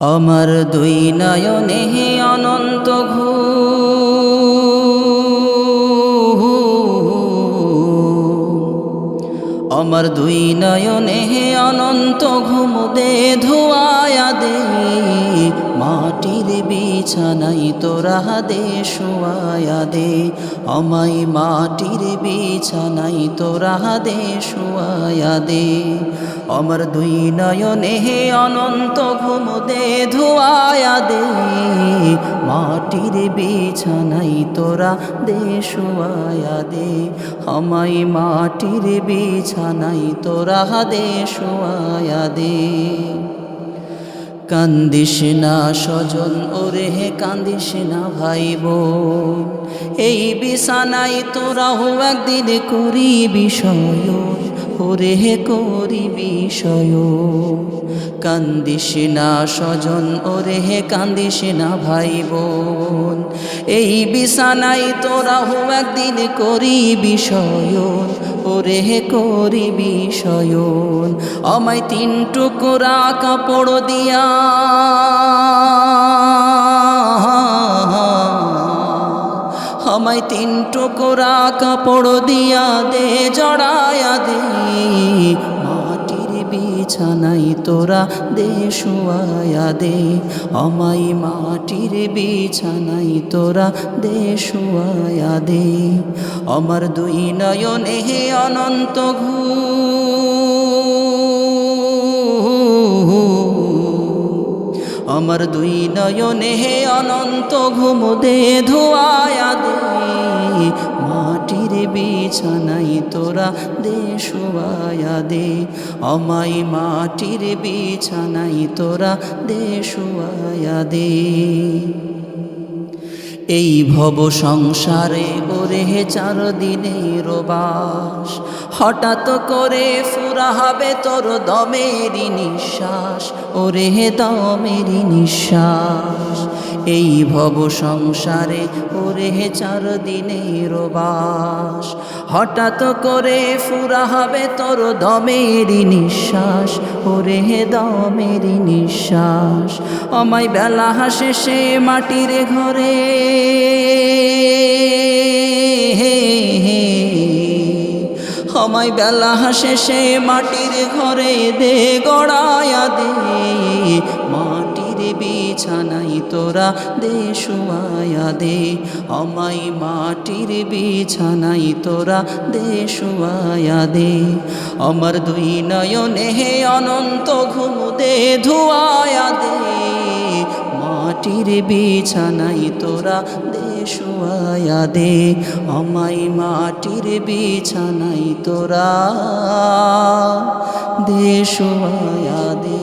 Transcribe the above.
আমার দুই নয়নে অনন্ত ঘু আমার দুই নয়নে হে অনন্ত ঘুম দে ধোয়ায়া দে। মাটির বিছানাই তোরা দে শোয়ায়া দে। আমায় মাটির বিছানাই তোরা দে শোয়ায়া দে। আমার দুই নয়নে হে অনন্ত ঘুম দে ধোয়ায়া দে। মাটির বিছানাই তোরা দে শোয়ায়া দে। আমায় মাটির বিছানাই তোরা দে শোয়ায়া দে। কান্দিস না স্বজন, ওরে হে কান্দিস না ভাই বোন এই বিছানাই তোরা তোরাও একদিন করি বিষয় ওরে হে করি বিষয় কান্দিস না স্বজন ওরে হে কান্দিস না ভাই বোন এই বিছানাই তোরাও একদিন করি বিষয় ওরে হে করি বিষয়ন আমায় তিন টুকরা কাপড় দিয়া আমায় তিন টুকরা কাপড় দিয়া দে, জড়ায়া দে। মাটির বিছানাই তোরা দে, শুয়ায়া দে। আমায় মাটির বিছানাই তোরা দে, শুয়ায়া দে। আমার দুই নয়নে অনন্ত ঘু আমার দুই নয়নে হে অনন্ত ঘুম দে ধোয়ায়া দে মাটির বিছানাই তোরা দে দে অমাই মাটির বিছানাই তোরা দে দে এই ভব সংসারে, ওরে চার দিনের বাস হঠাৎ করে ফুরা হবে তোর দমেরই নিঃশ্বাস, ওরে হে দমেরই নিঃশ্বাস। এই ভব সংসারে, ওরে চার দিনের বাস হঠাৎ করে ফুরা হবে তোর দমেরই নিঃশ্বাস, ওরে হে দমেরই নিঃশ্বাস। আমায় বেলা হাসে সে মাটির ঘরে। আমায় বেলা সে মাটির ঘরে দে গড়ায়া দে। মাটির বিছানাই তোরা দে শুয়ায়া দে। আমায় মাটির বিছানাই তোরা দে শুয়ায়া দে। আমার দুই নয়নে হে অনন্ত ঘুম দে ধোয়ায়া দে। মাটির বিছানাই তোরা দেশুয়া দে। অমাই মাটির বিছানাই তোরা দেশুয়া দে।